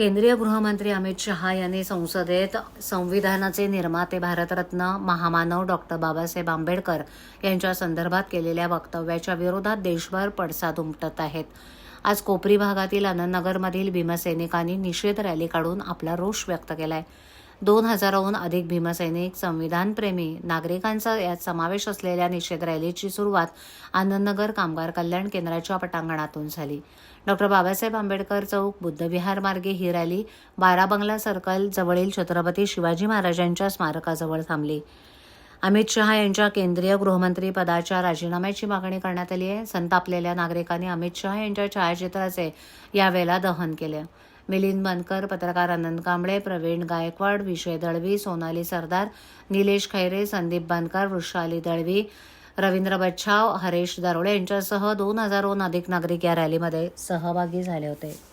केंद्रीय गृहमंत्री अमित शहा यांनी संसदेत संविधानाचे निर्माते भारतरत्न महामानव डॉक्टर बाबासाहेब आंबेडकर यांच्या संदर्भात केलेल्या वक्तव्याच्या विरोधात देशभर पडसाद उमटत आहेत. आज कोपरी भागातील आनंदनगरमधील भीमसैनिकांनी निषेध रॅली काढून आपला रोष व्यक्त केलाय. दोन हजाराहून अधिक भीमसैनिक संविधानप्रेमी नागरिकांचा यात समावेश असलेल्या निषेध रॅलीची सुरुवात आनंदनगर कामगार कल्याण केंद्राच्या पटांगणातून झाली. डॉक्टर बाबासाहेब आंबेडकर चौक बुद्धविहार मार्गे ही रॅली बारा बंगला सर्कल जवळील छत्रपती शिवाजी महाराजांच्या स्मारकाजवळ थांबली. अमित शहा यांच्या केंद्रीय गृहमंत्री पदाच्या राजीनाम्याची मागणी करण्यात आली आहे. संतापलेल्या नागरिकांनी अमित शहा यांच्या छायाचित्राचे यावेळेला दहन केले. मिलिंद बनकर पत्रकार आनंद कांबळे प्रवीण गायकवाड विषय दळवी सोनाली सरदार निलेश खैरे संदीप बनकर वृषाली दळवी रवींद्र बच्छाव हरेश दरोडे यांच्यासह दोन हजारहून अधिक नागरिक या रॅलीमध्ये सहभागी झाले होते.